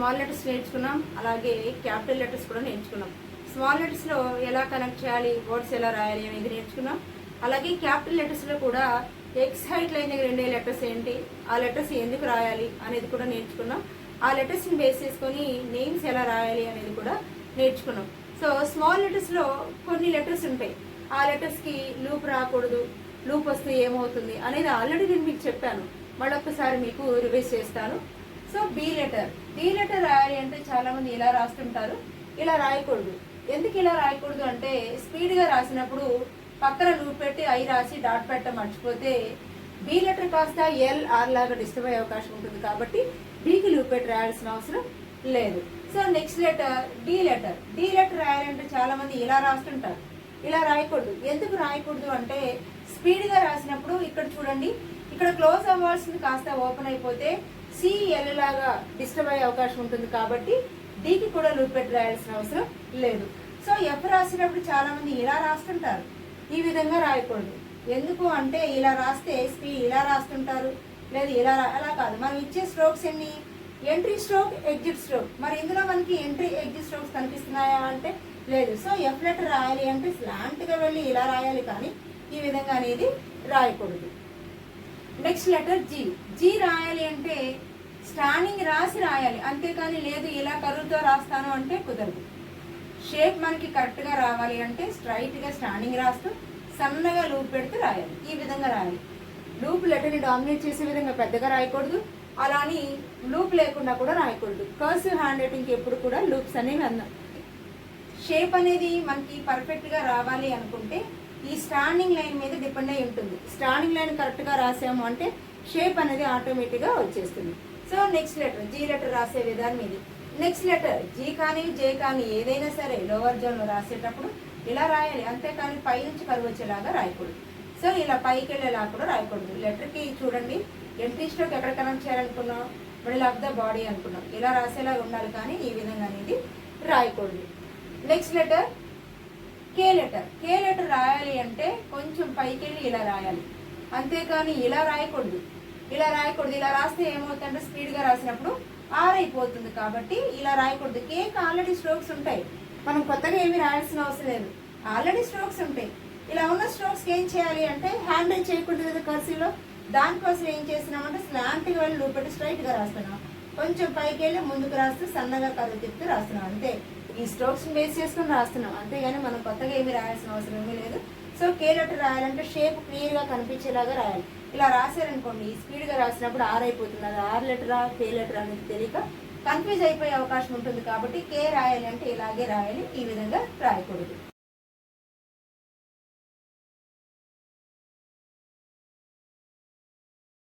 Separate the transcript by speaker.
Speaker 1: Small letters నేర్చుకున్నాం అలాగే capital letters కూడా నేర్చుకున్నాం. స్మాల్ లెటర్స్లో ఎలా కనెక్ట్ చేయాలి వర్డ్స్ ఎలా రాయాలి అనేది నేర్చుకున్నాం. అలాగే క్యాపిటల్ లెటర్స్లో కూడా ఎక్స్ హైట్ లైన్ దగ్గర ఉండే లెటర్స్ ఏంటి ఆ లెటర్స్ ఎందుకు రాయాలి అనేది కూడా నేర్చుకున్నాం. ఆ లెటర్స్ని బేస్ చేసుకొని నేమ్స్ ఎలా రాయాలి అనేది కూడా నేర్చుకున్నాం. సో స్మాల్ లెటర్స్లో కొన్ని లెటర్స్ ఉంటాయి. ఆ లెటర్స్కి లూప్ రాకూడదు లూప్ వస్తే ఏమవుతుంది అనేది ఆల్రెడీ నేను మీకు చెప్పాను. మళ్ళొక్కసారి మీకు రివైజ్ చేస్తాను. So B letter B letter రాయాలి అంటే చాలామంది ఇలా రాస్తుంటారు. ఇలా రాయకూడదు. ఎందుకు ఇలా రాయకూడదు అంటే స్పీడ్గా రాసినప్పుడు పక్కన లూప్ పెట్టి ఐ రాసి డాట్ పెట్ట మర్చిపోతే బి లెటర్ కాస్త ఎల్ ఆర్ లాగా డిస్టర్బ్ అయ్యే అవకాశం ఉంటుంది కాబట్టి బీకి లూప్ పెట్టి రాయాల్సిన అవసరం లేదు. So next letter D letter D letter రాయాలంటే చాలామంది ఇలా రాస్తుంటారు. ఇలా రాయకూడదు. ఎందుకు రాయకూడదు అంటే స్పీడ్గా రాసినప్పుడు ఇక్కడ చూడండి ఇక్కడ క్లోజ్ అవ్వాల్సింది కాస్త ఓపెన్ అయిపోతే సిఎల్ లాగా డిస్టర్బ్ అయ్యే అవకాశం ఉంటుంది కాబట్టి డీకి కూడా లూప్ పెట్టి రాయాల్సిన అవసరం లేదు. సో ఎఫ్ రాసినప్పుడు చాలామంది ఇలా రాస్తుంటారు. ఈ విధంగా రాయకూడదు. ఎందుకు అంటే ఇలా రాస్తే స్పీడ్ ఇలా రాస్తుంటారు? లేదు ఇలా రా- అలా కాదు. మనం ఇచ్చే స్ట్రోక్స్ ఎన్ని? Entry stroke exit stroke. మరి ఇందులో మనకి ఎంట్రీ ఎగ్జిట్ స్ట్రోక్స్ కనిపిస్తున్నాయా అంటే లేదు. సో ఎఫ్ లెటర్ రాయాలి అంటే స్లాంట్గా వెళ్ళి ఇలా రాయాలి కానీ ఈ విధంగా అనేది రాయకూడదు. నెక్స్ట్ లెటర్ జీ జీ రా స్టాండింగ్ రాసి రాయాలి. అంతేకాని లేదు ఇలా కరువుతో రాస్తాను అంటే కుదరదు. షేప్ మనకి కరెక్ట్గా రావాలి అంటే స్ట్రైట్గా స్టాండింగ్ రాస్తూ సన్నగా లూప్ పెడుతూ రాయాలి. ఈ విధంగా రాయాలి. లూప్ లెటర్ని డామినేట్ చేసే విధంగా పెద్దగా రాయకూడదు. అలాని లూప్ లేకుండా కూడా రాయకూడదు. కర్సివ్ హ్యాండ్ రైటింగ్కి ఎప్పుడు కూడా లూప్స్ అనేవి అన్నాం షేప్ అనేది మనకి పర్ఫెక్ట్గా రావాలి అనుకుంటే ఈ స్టాండింగ్ లైన్ మీద డిపెండ్ అయి ఉంటుంది. స్టాండింగ్ లైన్ కరెక్ట్గా రాసాము అంటే షేప్ అనేది ఆటోమేటిక్గా వచ్చేస్తుంది. So next letter G letter రాసే విధానం ఇది. నెక్స్ట్ లెటర్ జీ కానీ జే కానీ ఏదైనా సరే లోవర్ జోన్లో రాసేటప్పుడు ఇలా రాయాలి. అంతేకాని పై నుంచి కరువు వచ్చేలాగా రాయకూడదు. సో ఇలా పైకి వెళ్ళేలా కూడా రాయకూడదు. లెటర్కి చూడండి ఎంట్రీ స్ట్రోక్ ఎక్కడ కనెక్ట్ చేయాలనుకున్నాం? మిడిల్ ఆఫ్ ద బాడీ అనుకున్నాం. ఇలా రాసేలా ఉండాలి కానీ ఈ విధంగా అనేది రాయకూడదు. Next letter K letter. K letter రాయాలి అంటే కొంచెం పైకి వెళ్ళి ఇలా రాయాలి. అంతేకాని ఇలా రాయకూడదు. ఇలా రాయకూడదు ఇలా రాస్తే ఏమవుతుందంటే స్పీడ్గా రాసినప్పుడు ఆర్ అయిపోతుంది కాబట్టి ఇలా రాయకూడదు. కేక్ ఆల్రెడీ స్ట్రోక్స్ ఉంటాయి. మనం కొత్తగా ఏమి రాయాల్సిన అవసరం లేదు. ఆల్రెడీ స్ట్రోక్స్ ఉంటాయి. ఇలా ఉన్న స్ట్రోక్స్ ఏం చేయాలి అంటే హ్యాండిల్ చేయకూడదు కదా కర్సీలో దానికోసం ఏం చేసినామంటే స్లాంట్గా వెళ్ళి లూపెట్టి స్ట్రైట్గా రాస్తున్నాం. కొంచెం పైకి వెళ్ళి ముందుకు రాస్తూ సన్నగా కథ తిప్పుతూ రాస్తున్నాం. అంతే. ఈ స్ట్రోక్స్ బేస్ చేసుకుని రాస్తున్నాం. అంతేగాని మనం కొత్తగా ఏమి రాయాల్సిన అవసరం ఏమీ లేదు. సో కే లెటర్ రాయాలంటే షేప్ క్లియర్గా కనిపించేలాగా రాయాలి. ఇలా రాశారనుకోండి స్పీడ్గా రాసినప్పుడు ఆర్ అయిపోతుంది. అది ఆర్ లెటరా కే లెటర్ అనేది తెలియక కన్ఫ్యూజ్ అయిపోయే అవకాశం ఉంటుంది కాబట్టి కే రాయాలి అంటే ఇలాగే రాయాలి ఈ విధంగా రాయకూడదు.